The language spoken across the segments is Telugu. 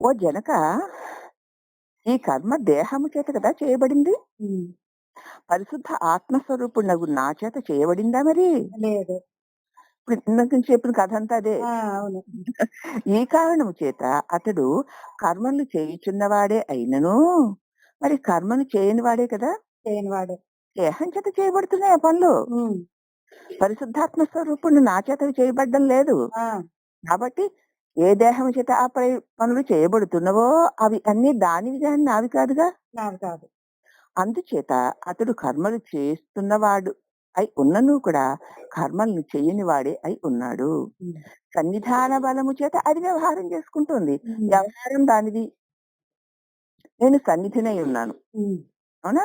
ఓ జనక ఈ కర్మ దేహము చేత కదా చేయబడింది. పరిశుద్ధ ఆత్మస్వరూపుడు నా చేత చేయబడిందా మరి? లేదు. నుంచి చెప్పిన కథ అంతా అదే ఈ కారణము చేత అతడు కర్మలు చేయుచున్నవాడే అయినను. మరి కర్మను చేయని వాడే కదా? చేయని వాడు. దేహం చేత చేయబడుతున్నాయి ఆ పనులు. పరిశుద్ధాత్మ స్వరూపుడు నా చేత చేయబడ్డం లేదు. కాబట్టి ఏ దేహం చేత ఆ పై- పనులు చేయబడుతున్నవో అవి అన్ని దానివి కానీ నావి కాదుగా నాది కాదు అందుచేత అతడు కర్మలు చేస్తున్నవాడు అయి ఉన్నను కూడా కర్మలను చేయని వాడే అయి ఉన్నాడు. సన్నిధాన బలము చేత అది వ్యవహారం చేసుకుంటుంది. వ్యవహారం దానిది నేను సన్నిధినై ఉన్నాను. అవునా.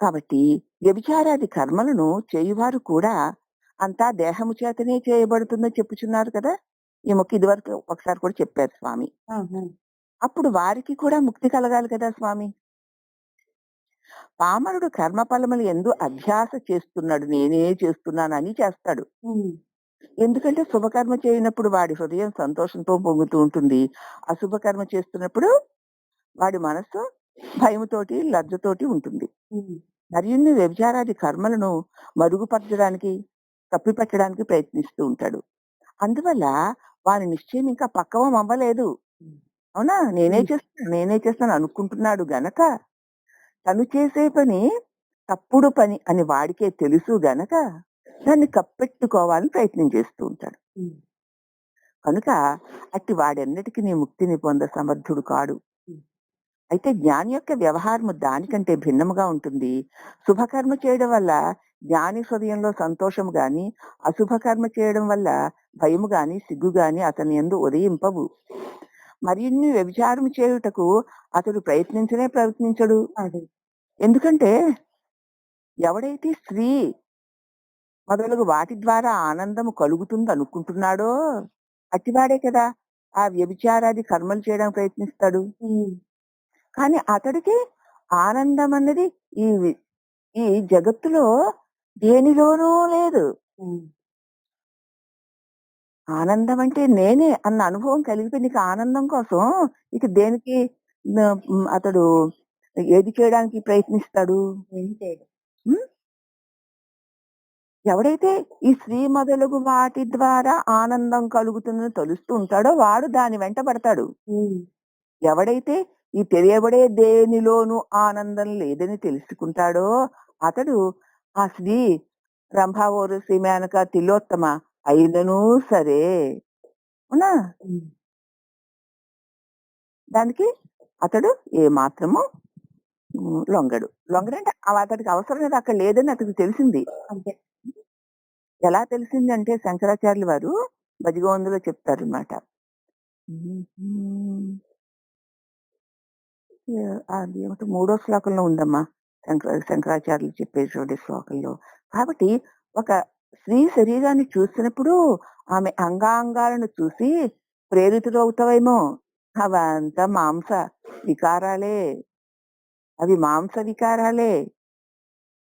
కాబట్టి వ్యభిచారాది కర్మలను చేయువారు కూడా అంతా దేహము చేతనే చేయబడుతుందని చెప్పుచున్నారు కదా ఈ మొక్క ఇదివరకు ఒకసారి కూడా చెప్పారు స్వామి. అప్పుడు వారికి కూడా ముక్తి కలగాలి కదా స్వామి పామరుడు కర్మఫలములు ఎందు అభ్యాస చేస్తున్నాడు నేనే చేస్తున్నానని చేస్తాడు. ఎందుకంటే శుభకర్మ చేయనప్పుడు వాడి హృదయం సంతోషంతో పొంగుతూ ఉంటుంది అశుభకర్మ చేస్తున్నప్పుడు వాడి మనస్సు భయముతోటి లజ్జతోటి ఉంటుంది. మరిన్ని వ్యభిచారాది కర్మలను మరుగుపరచడానికి తప్పిపెట్టడానికి ప్రయత్నిస్తూ ఉంటాడు. అందువల్ల వాని నిశ్చయం ఇంకా పక్కవం అవ్వలేదు. అవునా? నేనే. చేస్తాను నేనే చేస్తాను అనుకుంటున్నాడు గనక తను చేసే పని తప్పుడు పని అని వాడికే తెలుసు గనక దాన్ని కప్పెట్టుకోవాలని ప్రయత్నం చేస్తూ ఉంటాడు. కనుక అట్టి వాడెన్నటికీ నీ ముక్తిని పొంద సమర్థుడు కాడు. అయితే జ్ఞాని యొక్క వ్యవహారము దానికంటే భిన్నముగా ఉంటుంది. శుభకర్మ చేయడం వల్ల జ్ఞాని హృదయంలో సంతోషము గాని అశుభకర్మ చేయడం వల్ల భయము గాని సిగ్గు గాని అతని ఎందు ఉదయింపవు. మరిన్ని వ్యభిచారం చేయుటకు అతడు ప్రయత్నించనే ప్రయత్నించడు. ఎందుకంటే ఎవడైతే స్త్రీ మొదలగు వాటి ద్వారా ఆనందము కలుగుతుంది అనుకుంటున్నాడో అట్టివాడే కదా ఆ వ్యభిచారాది కర్మలు చేయడానికి ప్రయత్నిస్తాడు. కానీ అతడికి ఆనందం అన్నది ఈ ఈ జగత్తులో దేనిలోనూ లేదు. ఆనందం అంటే నేనే అన్న అనుభవం కలిగితే నీకు ఆనందం కోసం ఇక దేనికి అతడు ఏది చేయడానికి ప్రయత్నిస్తాడు? ఎవడైతే ఈ స్త్రీ మొదలగు వాటి ద్వారా ఆనందం కలుగుతుందని తెలుస్తూ ఉంటాడో వాడు దాని వెంట పడతాడు. ఎవడైతే ఈ తెలియబడే దేనిలోనూ ఆనందం లేదని తెలుసుకుంటాడో అతడు ఆ స్త్రీ రంభావోరు శ్రీమేనక తిలోత్తమ అయినను సరే. అవునా. దానికి అతడు ఏ మాత్రము లొంగడు. లొంగడంటే అవ- అతడికి అవసరం లేదు అక్కడ లేదని అతడికి తెలిసింది. ఎలా తెలిసింది అంటే శంకరాచార్యులు వారు భజగోందులో చెప్తారు అనమాట అది ఏమిటి మూడో శ్లోకంలో ఉందమ్మా. శంకర శంకరాచార్యులు చెప్పేటువంటి శ్లోకంలో. కాబట్టి ఒక స్త్రీ శరీరాన్ని చూసినప్పుడు ఆమె అంగాంగాలను చూసి ప్రేరితులవుతావేమో అవంతా మాంస వికారాలే. అవి మాంస వికారాలే.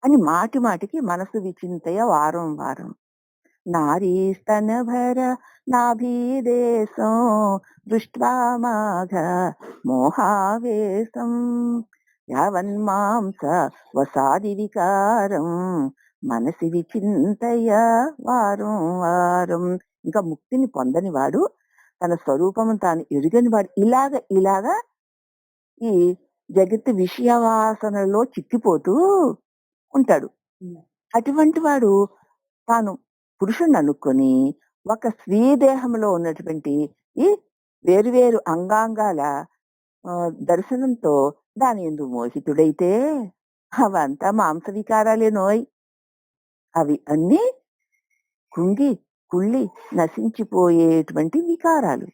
అని మాటి మాటికి మనసు విచింతయ వారం వారం. నారీ స్తనభర నాభీదేశం దృష్ట్వా మాఘ మోహావేశం. యావన్మాంస వసాది వికారం మనసి విచింతయ వారం వారం. ఇంకా ముక్తిని పొందని వాడు తన స్వరూపము తాను ఎరుగని వాడు. ఇలాగ ఇలాగా ఈ జగత్తు విషయ వాసనలో చిక్కిపోతూ ఉంటాడు. అటువంటి వాడు తాను పురుషుణ్ణి అనుకొని ఒక స్త్రీ దేహంలో ఉన్నటువంటి ఈ వేరువేరు అంగాంగాల దర్శనంతో దాని ఎందు మోహితుడైతే అవంతా మాంస వికారాలే నోయ్. అవి అన్ని కుంగి కుళ్ళి నశించిపోయేటువంటి వికారాలు.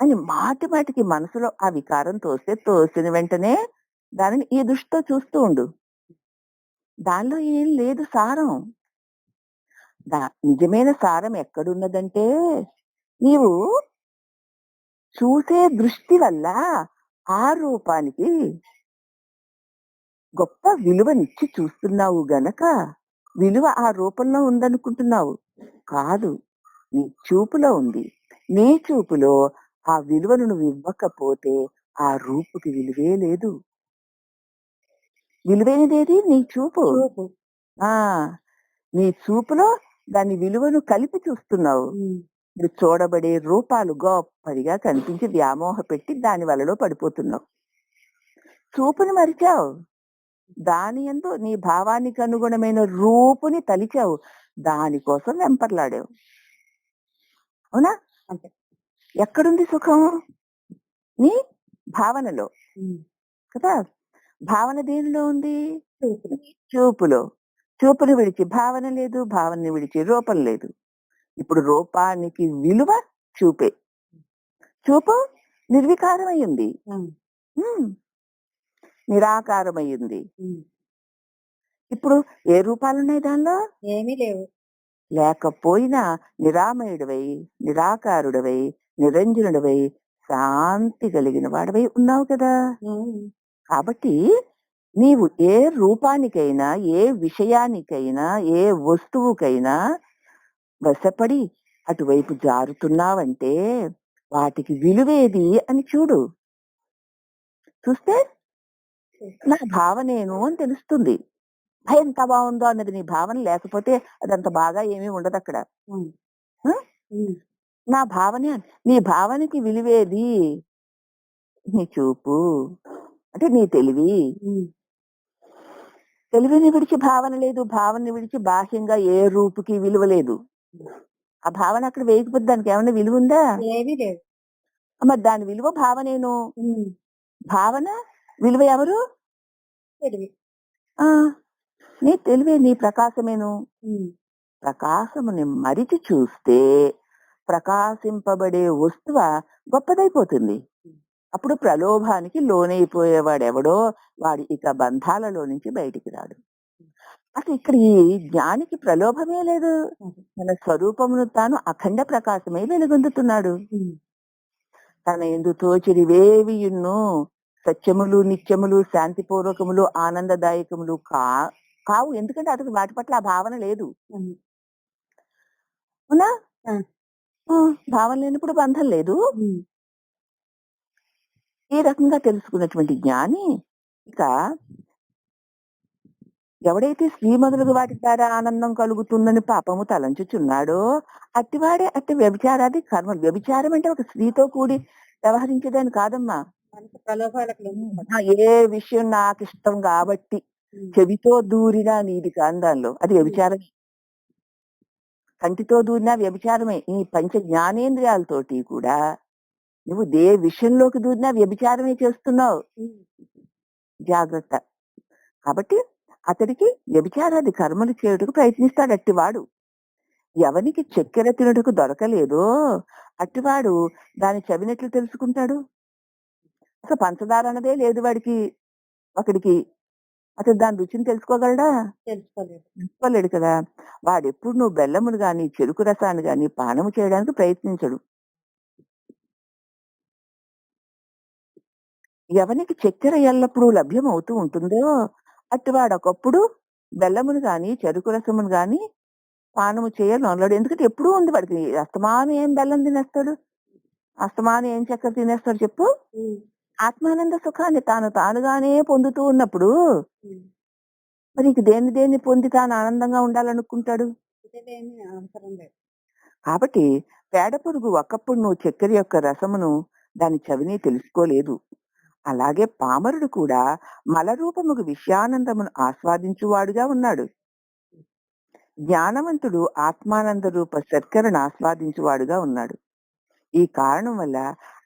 అని మాటి మాటికి మనసులో ఆ వికారం తోస్తే తోసిన వెంటనే దానిని ఈ దృష్టితో చూస్తూ ఉండు. దానిలో ఏం లేదు సారం. దా నిజమైన సారం ఎక్కడున్నదంటే నీవు చూసే దృష్టి వల్ల ఆ రూపానికి గొప్ప విలువనిచ్చి చూస్తున్నావు గనక విలువ ఆ రూపంలో ఉందనుకుంటున్నావు. కాదు నీ చూపులో ఉంది. నీ చూపులో ఆ విలువను నువ్వు ఇవ్వకపోతే ఆ రూపుకి విలువే లేదు. విలువైనదేది? నీ చూపు. ఆ నీ చూపులో దాని విలువను కలిపి చూస్తున్నావు. ఇప్పుడు చూడబడే రూపాలు గొప్పదిగా కనిపించి వ్యామోహ పెట్టి దాని వలలో పడిపోతున్నావు. చూపుని మరిచావు. దాని ఎందు నీ భావానికి అనుగుణమైన రూపుని తలిచావు. దానికోసం వెంపర్లాడావు. అవునా. ఎక్కడుంది సుఖం? నీ భావనలో. కదా? భావన దేనిలో ఉంది? చూపులు. చూపులో. చూపుని విడిచి భావన లేదు భావనని విడిచి రూపం లేదు. ఇప్పుడు రూపానికి విలువ చూపే. చూపు. నిరాకారమయ్యింది. ఉమ్. ఇప్పుడు ఏ రూపాలున్నాయి దానిలో? ఏమీ లేవు. లేకపోయినా నిరామయుడివై నిరాకారుడవై నిరంజనుడవై శాంతి కలిగిన వాడవై ఉన్నావు కదా. కాబట్టి నీవు ఏ రూపానికైనా ఏ విషయానికైనా ఏ వస్తువుకైనా వశపడి అటువైపు జారుతున్నావంటే వాటికి విలువేది అని చూడు. చూస్తే నా భావనేను అని తెలుస్తుంది. "ఆ, ఎంత బాగుందో అన్నది నీ భావన లేకపోతే అదంత బాగా ఏమీ ఉండదు అక్కడ. నా భావనే. నీ భావనకి విలువేది? నీ చూపు. అంటే నీ తెలివి. తెలివిని విడిచి భావన లేదు. భావనని విడిచి బాహ్యంగా ఏ రూపుకి విలువ లేదు. ఆ భావన అక్కడ వేయకపోతే దానికి ఏమైనా విలువ ఉందా? ఏమీ లేవు మరి దాని విలువ భావనేను. భావన విలువ ఎవరు? తెలివి. నీ తెలివే నీ ప్రకాశమేను. ప్రకాశముని మరిచి చూస్తే ప్రకాశింపబడే వస్తువ గొప్పదైపోతుంది. అప్పుడు ప్రలోభానికి లోనైపోయేవాడెవడో వాడు ఇక బంధాలలో నుంచి బయటికి రాడు. అసలు ఇక్కడ ఈ జ్ఞానికి ప్రలోభమే లేదు. తన స్వరూపమును తాను అఖండ ప్రకాశమై వెలుగొందుతున్నాడు. తన ఎందు తోచిడివేవియున్ను సత్యములు నిత్యములు శాంతిపూర్వకములు ఆనందదాయకములు కా కావు. ఎందుకంటే అతనికి వాటి పట్ల ఆ భావన లేదు. అవునా? భావన లేనప్పుడు బంధం లేదు. ఈ రకంగా తెలుసుకున్నటువంటి జ్ఞాని ఇక ఎవడైతే స్త్రీ మొదలగు వాటి ద్వారా ఆనందం కలుగుతుందని పాపము తలంచుచున్నాడో అట్టివాడే అట్టి వ్యభిచారాది కర్మలు వ్యభిచారం అంటే ఒక స్త్రీతో కూడి వ్యవహరించేదని కాదమ్మా. ఏ విషయం నాకు ఇష్టం కాబట్టి. చెవితో దూరినా నీది కాని దానిలో అది వ్యభిచారమే. కంటితో దూరినా వ్యభిచారమే. ఈ పంచ జ్ఞానేంద్రియాలతోటి కూడా నువ్వు దే విషయంలోకి దూరినా వ్యభిచారమే చేస్తున్నావు. జాగ్రత్త. కాబట్టి అతడికి వ్యభిచారాది కర్మలు చేయుటకు ప్రయత్నిస్తాడు అట్టివాడు. ఎవనికి చక్కెర తినటకు దొరకలేదో అట్టివాడు దాని చవినట్లు తెలుసుకుంటాడు. అసలు పంచదార అన్నదే లేదు వాడికి. ఒకడికి అసలు దాని రుచిని తెలుసుకోగలడా? తెలుసుకోలేదు. తెలుసుకోలేడు కదా. వాడు ఎప్పుడు నువ్వు బెల్లమును గాని చెరుకు రసాన్ని గాని పానము చేయడానికి ప్రయత్నించడు. ఎవనికి చక్కెర ఎల్లప్పుడూ లభ్యం అవుతూ ఉంటుందో అట్టువాడు ఒకప్పుడు బెల్లమును గాని చెరుకు రసమును గాని పానము చేయాలన్నాడు ఎందుకంటే ఎప్పుడూ ఉంది వాడికి. అస్తమానం ఏం బెల్లం తినేస్తాడు? అస్తమానం ఏం చక్కెర తినేస్తాడు చెప్పు. ఆత్మానంద సుఖాన్ని తాను తానుగానే పొందుతూ ఉన్నప్పుడు. మరి ఇంక దేన్ని దేన్ని పొంది తాను ఆనందంగా ఉండాలనుకుంటాడు? కాబట్టి పేడ పురుగు ఒకప్పుడు నువ్వు చక్కెర యొక్క రసమును దాని చవిని తెలుసుకోలేదు. అలాగే పామరుడు కూడా మలరూపముకు విషయానందమును ఆస్వాదించువాడుగా ఉన్నాడు. జ్ఞానవంతుడు ఆత్మానంద రూప శర్కరను ఆస్వాదించువాడుగా ఉన్నాడు. ఈ కారణం వల్ల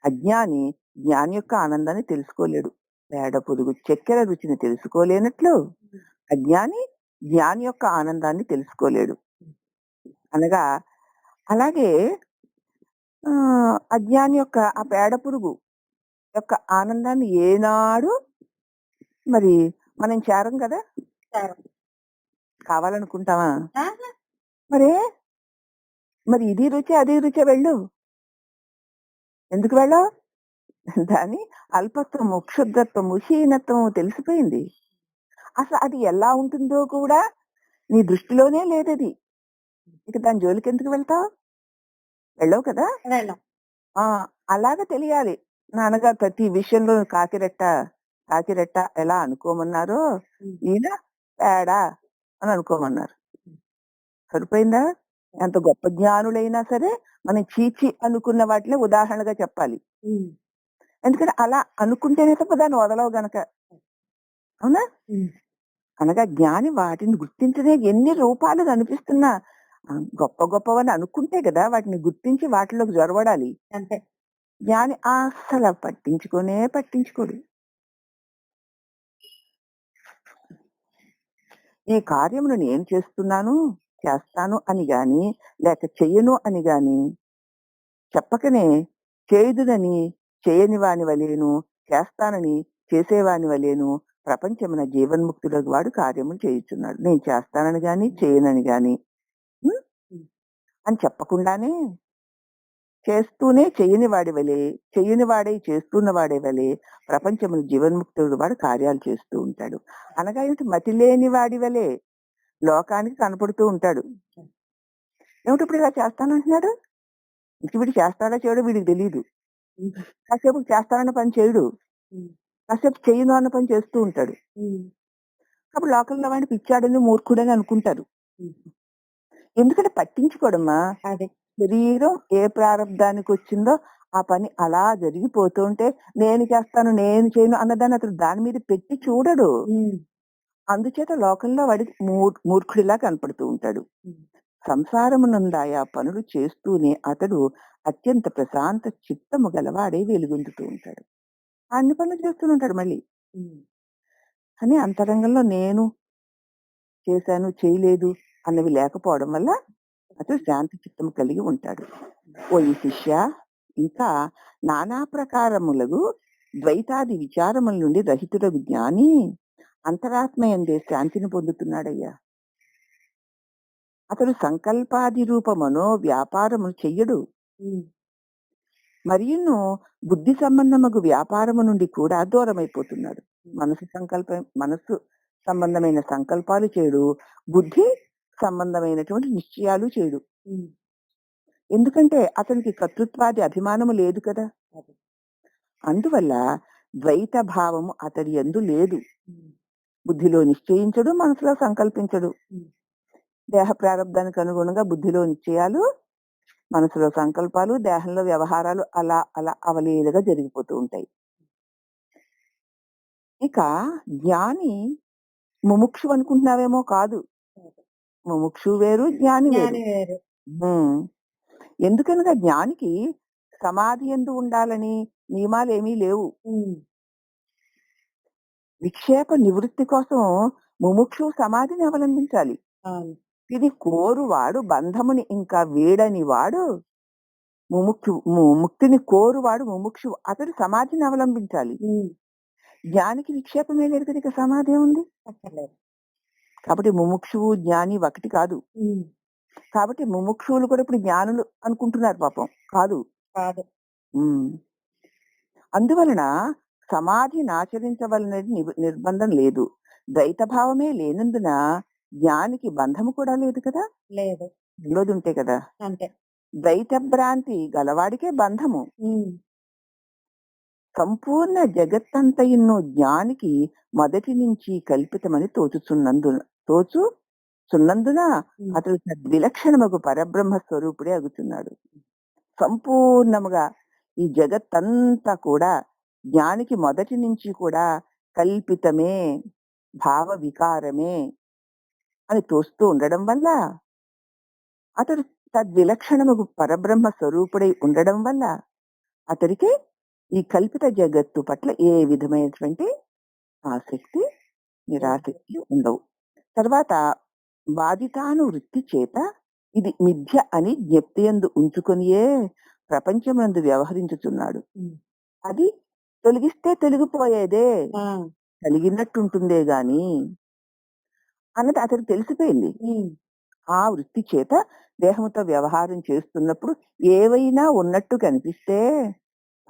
అజ్ఞాని జ్ఞాని యొక్క ఆనందాన్ని తెలుసుకోలేడు. పేడ పొదుగు చక్కెర రుచిని తెలుసుకోలేనట్లు అజ్ఞాని జ్ఞాని యొక్క ఆనందాన్ని తెలుసుకోలేడు. అనగా అలాగే ఆ, అజ్ఞాని యొక్క ఆ పేడ పురుగు యొక్క ఆనందాన్ని ఏనాడు మరి మనం చేరం కదా? ఆహా. మరే? మరి ఇది రుచి అది రుచి వెళ్ళు. ఎందుకు వెళ్ళావు? దాని అల్పత్వము క్షుద్రత్వము క్షీణత్వము తెలిసిపోయింది. అసలు అది ఎలా ఉంటుందో కూడా నీ దృష్టిలోనే లేదది. ఇక దాని జోలికి ఎందుకు వెళ్తావు? వెళ్ళవు కదా? అలాగ తెలియాలి. నాన్నగారు ప్రతి విషయంలో కాకిరెట్ట కాకిరెట్ట ఎలా అనుకోమన్నారో. ఈయన పేడా అని అనుకోమన్నారు. సరిపోయిందా? ఎంత గొప్ప జ్ఞానులైనా సరే మనం చీచి అనుకున్న వాటిని ఉదాహరణగా చెప్పాలి. ఎందుకంటే అలా అనుకుంటేనే తప్ప దాన్ని వదలవు గనక. అవునా. అనగా జ్ఞాని వాటిని గుర్తించదే ఎన్ని రూపాలు కనిపిస్తున్నా గొప్ప గొప్పవని అనుకుంటే కదా వాటిని గుర్తించి వాటిలోకి జొరబడాలి. అంతే. జ్ఞాని అసలు పట్టించుకునే పట్టించుకోడు ఈ కార్యమును నేను చేస్తున్నాను చేస్తాను అని గాని లేక చెయ్యను అని గాని చెప్పకనే చేయుదునని చేయని వాని వలేను చేస్తానని చేసేవాని వలేను ప్రపంచమున జీవన్ముక్తులకు వాడు కార్యములు చేయుచున్నాడు. నేను చేస్తానని గాని చేయనని గాని అని చెప్పకుండానే చేస్తూనే చెయ్యని వాడి వలె చెయ్యని వాడే చేస్తున్న వాడే వలె ప్రపంచమును జీవన్ముక్తుడు వాడు కార్యాలు చేస్తూ ఉంటాడు. అనగా ఏమిటి? మతి లేని వాడి వలె లోకానికి కనపడుతూ ఉంటాడు. ఏమిటి ఇప్పుడు ఇలా చేస్తానంటున్నాడు? ఇంక వీడు చేస్తాడా చేయడో వీడికి తెలియదు కాసేపు చేస్తానన్న పని చేయడు. కాసేపు చేయను అన్న పని చేస్తూ ఉంటాడు. అప్పుడు లోకల్లో వాడిని పిచ్చాడని మూర్ఖుడని అనుకుంటారు. ఎందుకంటే పట్టించుకోడమ్మా. అదే. శరీరం ఏ ప్రారంధానికి వచ్చిందో ఆ పని అలా జరిగిపోతూ ఉంటే నేను చేస్తాను నేను చేయను అన్నదాన్ని అతను దాని మీద పెట్టి చూడడు. అందుచేత లోకంలో వాడికి మూర్- మూర్ఖుడిలా కనపడుతూ ఉంటాడు. సంసారమునందాయా పనులు చేస్తూనే అతడు అత్యంత ప్రశాంత చిత్తము గలవాడే వెలుగొందుతూ ఉంటాడు అన్ని పనులు చేస్తూనే ఉంటాడు మళ్ళీ. కానీ అంతరంగంలో నేను చేశాను చేయలేదు అన్నవి లేకపోవడం వల్ల అతడు శాంతి చిత్తము కలిగి ఉంటాడు. ఓ ఈ శిష్య ఇంకా నానా ప్రకారములకు ద్వైతాది విచారముల నుండి రహితుడగు జ్ఞాని అంతరాత్మయందే శాంతిని పొందుతున్నాడయ్యా. అతడు సంకల్పాది రూప మనో వ్యాపారము చెయ్యడు. ఉమ్. మరియును బుద్ధి సంబంధమగు వ్యాపారము నుండి కూడా దూరమైపోతున్నాడు. మనసు సంకల్పం మనసు సంబంధమైన సంకల్పాలు చేయడు. బుద్ధి సంబంధమైనటువంటి నిశ్చయాలు చేయడు. ఎందుకంటే అతనికి కర్తృత్వాది అభిమానము లేదు కదా అదే. అందువల్ల ద్వైత భావము అతడి ఎందు లేదు. బుద్ధిలో నిశ్చయించడు మనసులో సంకల్పించడు. దేహ ప్రారంధానికి అనుగుణంగా బుద్ధిలో నిశ్చయాలు మనసులో సంకల్పాలు దేహంలో వ్యవహారాలు అలా అలా అవలీలుగా జరిగిపోతూ ఉంటాయి ఇక జ్ఞాని ముముక్షు అనుకుంటున్నావేమో కాదు ముముక్షు వేరు జ్ఞాని వేరు. ఎందుకనగా జ్ఞానికి సమాధి ఎందు ఉండాలని నియమాలు ఏమీ లేవు. విక్షేప నివృత్తి కోసం ముముక్షు సమాధిని అవలంబించాలి. ఇది కోరువాడు బంధముని ఇంకా వీడని వాడు ముముక్షు ముక్తిని కోరువాడు ముముక్షు అతడు సమాధిని అవలంబించాలి. జ్ఞానికి విక్షేపమే లేదు కదా ఇక సమాధి ఉంది కాబట్టి ముముక్షువు జ్ఞాని ఒకటి కాదు. కాబట్టి ముముక్షువులు కూడా ఇప్పుడు జ్ఞానులు అనుకుంటున్నారు పాపం. కాదు. అందువలన సమాధిని ఆచరించవలనది నిర్బంధం లేదు. ద్వైత భావమే లేనందున జ్ఞానికి బంధము కూడా లేదు కదా? లేదు. ఉంటే కదా? అంతే. ద్వైత భ్రాంతి గలవాడికే బంధము. సంపూర్ణ జగత్తంతయున్నో జ్ఞానికి మొదటి నుంచి కల్పితమని తోచుచున్నందున తోచు చున్నందున. అతడు విలక్షణమగు పరబ్రహ్మ స్వరూపుడే అగుతున్నాడు సంపూర్ణముగా ఈ జగత్తంతా కూడా జ్ఞానికి మొదటి నుంచి కూడా కల్పితమే భావ వికారమే అని తోస్తూ ఉండడం వల్ల అతడు తద్విలక్షణముగు పరబ్రహ్మ స్వరూపుడై ఉండడం వల్ల అతడికి ఈ కల్పిత జగత్తు పట్ల ఏ విధమైనటువంటి ఆసక్తి నిరాసక్తి ఉండవు తర్వాత బాధితాను వృత్తి చేత ఇది మిథ్య అని జ్ఞప్తి ఎందు ఉంచుకొనియే ప్రపంచమందు వ్యవహరించుచున్నాడు ఉమ్. అది తొలగిస్తే తొలగిపోయేదే. కలిగినట్టుంటుందే గాని అన్నది అతనికి తెలిసిపోయింది. ఆ వృత్తి చేత దేహంతో వ్యవహారం చేస్తున్నప్పుడు ఏవైనా ఉన్నట్టు కనిపిస్తే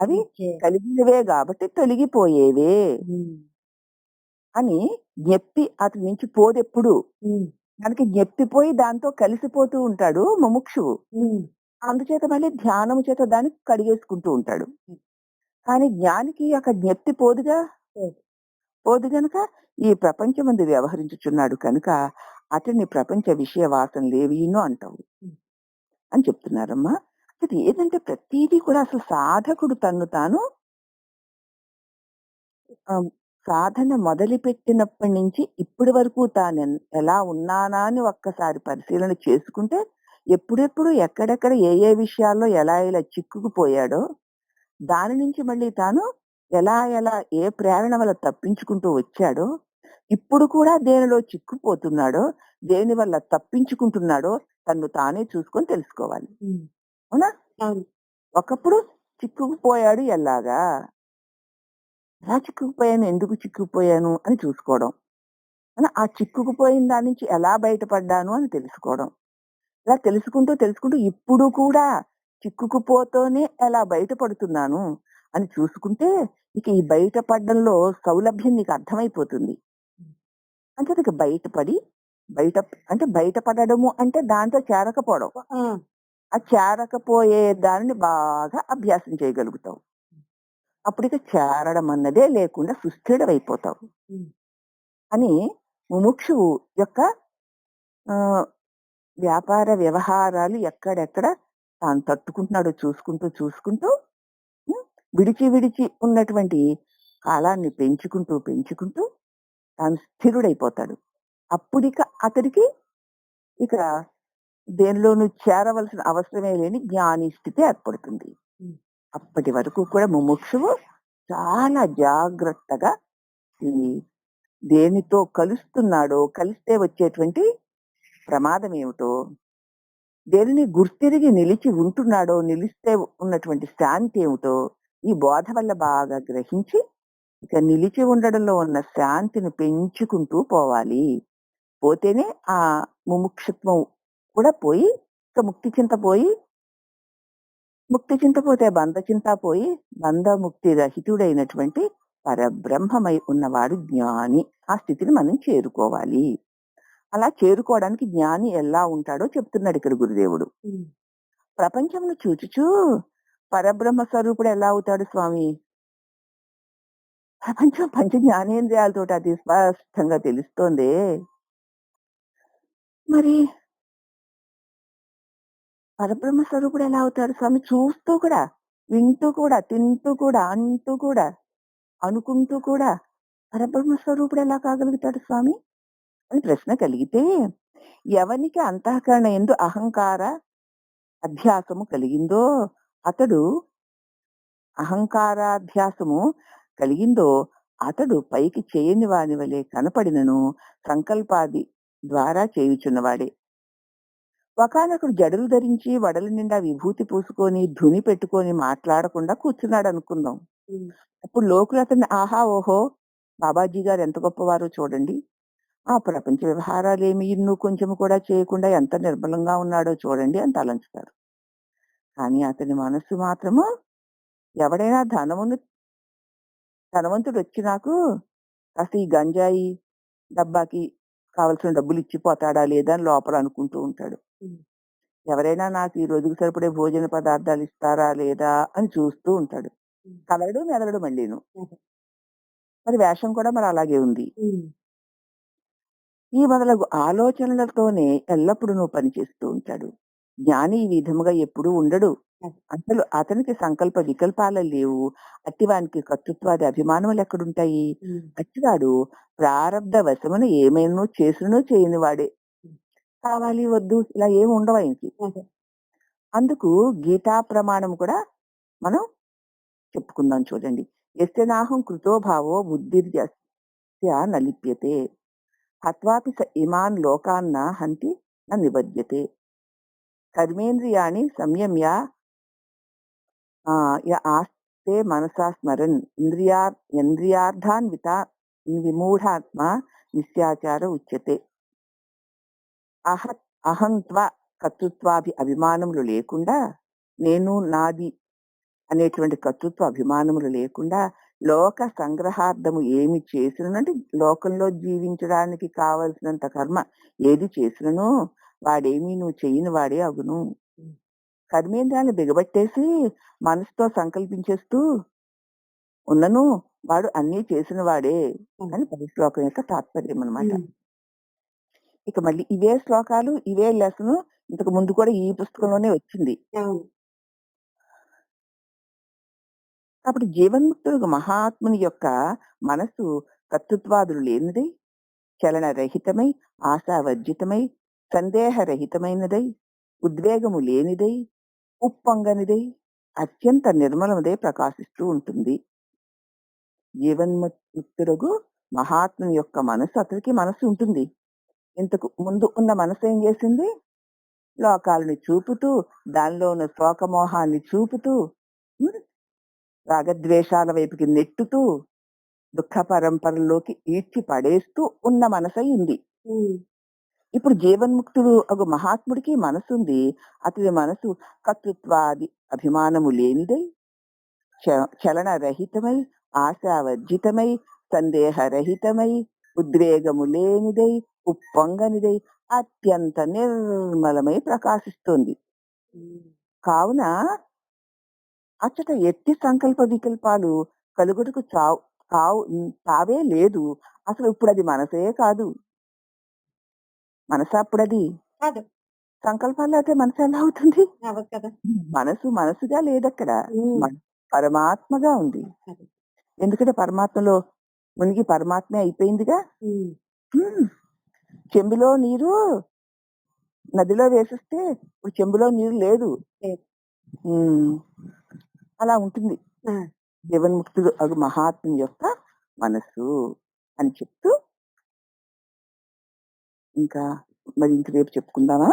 అవి. కలిగినవే కాబట్టి తొలగిపోయేవే. అని జ్ఞప్తి అతని నుంచి పోదెప్పుడు. మనకి జ్ఞప్తిపోయి దాంతో కలిసిపోతూ ఉంటాడు ముముక్షువు. అందుచేత మళ్ళీ ధ్యానము చేత దాన్ని కడిగేసుకుంటూ ఉంటాడు. కానీ జ్ఞానికి అక్కడ జ్ఞప్తి పోదుగా పోదు. గనుక ఈ ప్రపంచమందు వ్యవహరించుచున్నాడు కనుక అతన్ని ప్రపంచ విషయ వాసనలేవీనో అంటావు హ్మ్. అని చెప్తున్నారమ్మా అది ఏదంటే ప్రతిదీ కూడా అసలు సాధకుడు తన్ను తాను సాధన మొదలుపెట్టినప్పటి నుంచి ఇప్పటి వరకు తాను ఎలా ఉన్నానా అని ఒక్కసారి పరిశీలన చేసుకుంటే ఎప్పుడెప్పుడు ఎక్కడెక్కడ ఏ ఏ విషయాల్లో ఎలా ఎలా చిక్కుకుపోయాడో దాని నుంచి మళ్ళీ తాను ఎలా ఎలా ఏ ప్రేరణ వల్ల తప్పించుకుంటూ వచ్చాడో ఇప్పుడు కూడా దేనిలో చిక్కుపోతున్నాడో దేని వల్ల తప్పించుకుంటున్నాడో తను తానే చూసుకొని తెలుసుకోవాలి. అవునా? ఒకప్పుడు చిక్కుకుపోయాడు ఎలాగా? ఎలా చిక్కుకుపోయాను? ఎందుకు చిక్కుకుపోయాను? అని చూసుకోవడం. ఆ చిక్కుకుపోయిన దాని నుంచి ఎలా బయటపడ్డాను? అని తెలుసుకోవడం. ఇలా తెలుసుకుంటూ తెలుసుకుంటూ ఇప్పుడు కూడా చిక్కుకుపోతూనే ఎలా బయటపడుతున్నాను? అని చూసుకుంటే ఇక ఈ బయటపడడంలో సౌలభ్యం నీకు అర్థమైపోతుంది. అంటే ఇక బయటపడి బయట అంటే బయటపడడము అంటే దాంతో చేరకపోవడం. ఆ, చేరకపోయే దానిని బాగా అభ్యాసం చేయగలుగుతావు. అప్పుడు ఇక చేరడం అన్నదే లేకుండా సుస్థిరమైపోతావు. అని ముముక్షువు యొక్క వ్యాపార వ్యవహారాలు ఎక్కడెక్కడ తాను తట్టుకుంటున్నాడో చూసుకుంటూ చూసుకుంటూ విడిచి విడిచి ఉన్నటువంటి కాలాన్ని పెంచుకుంటూ పెంచుకుంటూ తాను స్థిరుడైపోతాడు. అప్పుడిక అతడికి ఇక దేనిలోనూ చేరవలసిన అవసరమే లేని జ్ఞాని స్థితి ఏర్పడుతుంది. అప్పటి వరకు కూడా ముముక్షువు చాలా జాగ్రత్తగా ఈ దేనితో కలుస్తున్నాడో కలిస్తే వచ్చేటువంటి ప్రమాదం ఏమిటో దేనిని గుర్తిరిగి నిలిచి ఉంటున్నాడో నిలిస్తే ఉన్నటువంటి శాంతి ఏమిటో ఈ బోధ వల్ల బాగా గ్రహించి ఇక నిలిచి ఉండడంలో ఉన్న శాంతిని పెంచుకుంటూ పోవాలి పోతేనే ఆ ముముక్షత్వం కూడా పోయి ఇక ముక్తి చింత పోయి ముక్తి చింత పోతే బంధ చింత పోయి బంధ ముక్తి రహితుడైనటువంటి పరబ్రహ్మమై ఉన్నవాడు జ్ఞాని. ఆ స్థితిని మనం చేరుకోవాలి. అలా చేరుకోవడానికి జ్ఞాని ఎలా ఉంటాడో చెప్తున్నాడు ఇక్కడ గురుదేవుడు. ప్రపంచంను చూచుచూ పరబ్రహ్మ స్వరూపుడు ఎలా అవుతాడు స్వామి? ప్రపంచం పంచ జ్ఞానేంద్రియాలతో అది స్పష్టంగా తెలుస్తోంది. మరి పరబ్రహ్మ స్వరూపుడు ఎలా అవుతాడు? స్వామి చూస్తూ కూడా వింటూ కూడా తింటూ కూడా అంటూ కూడా అనుకుంటూ కూడా పరబ్రహ్మ స్వరూపుడు ఎలా కాగలుగుతాడు స్వామి? అని ప్రశ్న కలిగితే ఎవనికి అంతఃకరణ ఎందు అహంకార అధ్యాసము కలిగిందో అతడు అహంకారాధ్యాసము కలిగిందో అతడు పైకి చేయని వాని వలె కనపడినను సంకల్పాది ద్వారా చేయుచున్నవాడే. ఒకనొకడు జడలు ధరించి వడల నిండా విభూతి పూసుకొని ధుని పెట్టుకొని మాట్లాడకుండా కూర్చున్నాడు అనుకుందాం. అప్పుడు లోకులు అతన్ని ఆహా ఓహో బాబాజీ గారు ఎంత గొప్పవారో చూడండి. ఆ ప్రపంచ వ్యవహారాలు ఏమి ఇన్ను కొంచెం కూడా చేయకుండా ఎంత నిర్మలంగా ఉన్నాడో చూడండి అని తలంచుతారు కానీ అతని మనస్సు మాత్రము ఎవడైనా ధనమును ధనవంతుడు వచ్చి నాకు కాస్త ఈ గంజాయి డబ్బాకి కావలసిన డబ్బులు ఇచ్చిపోతాడా లేదా అని లోపల అనుకుంటూ ఉంటాడు. ఎవరైనా నాకు ఈ రోజుకు సరిపడే భోజన పదార్థాలు ఇస్తారా లేదా అని చూస్తూ ఉంటాడు. కదలడు మెదలడు మళ్ళీను. మరి వేషం కూడా మరి అలాగే ఉంది. ఈ మొదలగు ఆలోచనలతోనే ఎల్లప్పుడూ నువ్వు పనిచేస్తూ ఉంటాడు జ్ఞాని ఈ విధముగా ఎప్పుడూ ఉండడు. అసలు అతనికి సంకల్ప వికల్పాలు లేవు అట్టివానికి కర్తృత్వాది అభిమానములు ఎక్కడుంటాయి. అట్టివాడు ప్రారంధ వశమును ఏమైనా చేసునో చేయని వాడే. కావాలి వద్దు ఇలా ఏమి ఉండవు ఆయనకి. అందుకు గీతా ప్రమాణం కూడా మనం చెప్పుకుందాం చూడండి ఎస్యనాహం కృతో భావో బుద్ధిర్యస్య నలిప్యతే హత్వాపి స ఇమాన్ లోకాన్న హంతి న నిబధ్యతే కర్మేంద్రియాణి సంయమ్య ఆ, య ఆస్తే మనసా స్మరన్. ఇంద్రియా ఇంద్రియార్థాన్విత విమూఢాత్మ నిస్యాచార ఉచ్యతే. అహ అహంత్వ కర్తృత్వాభి అభిమానములు లేకుండా నేను నాది అనేటువంటి కర్తృత్వ అభిమానములు లేకుండా లోక సంగ్రహార్థము ఏమి చేసినంటే లోకంలో జీవించడానికి కావలసినంత కర్మ ఏది చేసినను వాడేమీ నువ్వు చేయని వాడే అగును. కర్మేంద్రియాలను బిగబట్టేసి మనసుతో సంకల్పించేస్తూ ఉన్నను వాడు అన్నీ చేసిన వాడే. అని పది శ్లోకం యొక్క తాత్పర్యం అన్నమాట. ఉమ్. ఇక మళ్ళీ ఇవే శ్లోకాలు ఇవే లెసన్ ఇంతకు ముందు కూడా ఈ పుస్తకంలోనే వచ్చింది. కాబట్టి జీవన్ముక్తుడు మహాత్ముని యొక్క మనసు కర్తృత్వాదులు లేనిదై చలన రహితమై ఆశావర్జితమై సందేహరహితమైనదై ఉద్వేగము లేనిదై ఉప్పొంగనిదై అత్యంత నిర్మలమదై ప్రకాశిస్తూ ఉంటుంది. జీవన్ముక్తుడుగు మహాత్ముని యొక్క మనసు అతనికి మనసు ఉంటుంది. ఇంతకు ముందు ఉన్న మనసు ఏం చేసింది? లోకాలని చూపుతూ దానిలో ఉన్న శోకమోహాన్ని చూపుతూ రాగద్వేషాల వైపుకి నెట్టుతూ దుఃఖ పరంపరలోకి ఈడ్చి పడేస్తూ ఉన్న మనసై ఉంది. ఇప్పుడు జీవన్ముక్తుడు ఒక మహాత్ముడికి మనసుంది. అతడి మనసు కర్తృత్వాది అభిమానము లేనిదై చ- చలన రహితమై ఆశావర్జితమై సందేహరహితమై ఉద్వేగము లేనిదై ఉప్పొంగనిదై అత్యంత నిర్మలమై ప్రకాశిస్తుంది. కావున అచ్చట ఎట్టి సంకల్ప వికల్పాలు కలుగుటకు చావు కావు తావే లేదు. అసలు ఇప్పుడు అది మనసే కాదు. మనసు అప్పుడది కాదు సంకల్పాలు అయితే మనసు ఎలా అవుతుంది అవ్వదు కదా మనసు మనసుగా లేదక్కడ. మన- పరమాత్మగా ఉంది అది. ఎందుకంటే పరమాత్మలో మునిగి పరమాత్మే అయిపోయిందిగా ఉమ్. హ్మ్. చెంబులో నీరు నదిలో వేసిస్తే ఇప్పుడు చెంబులో నీరు లేదు లేదు. హ్మ్. అలా ఉంటుంది ఆ. జీవన్ముక్తుడు అగు మహాత్ముని యొక్క మనసు అని చెప్తూ ఇంకా మరి ఇంక రేపు చెప్పుకుందామా?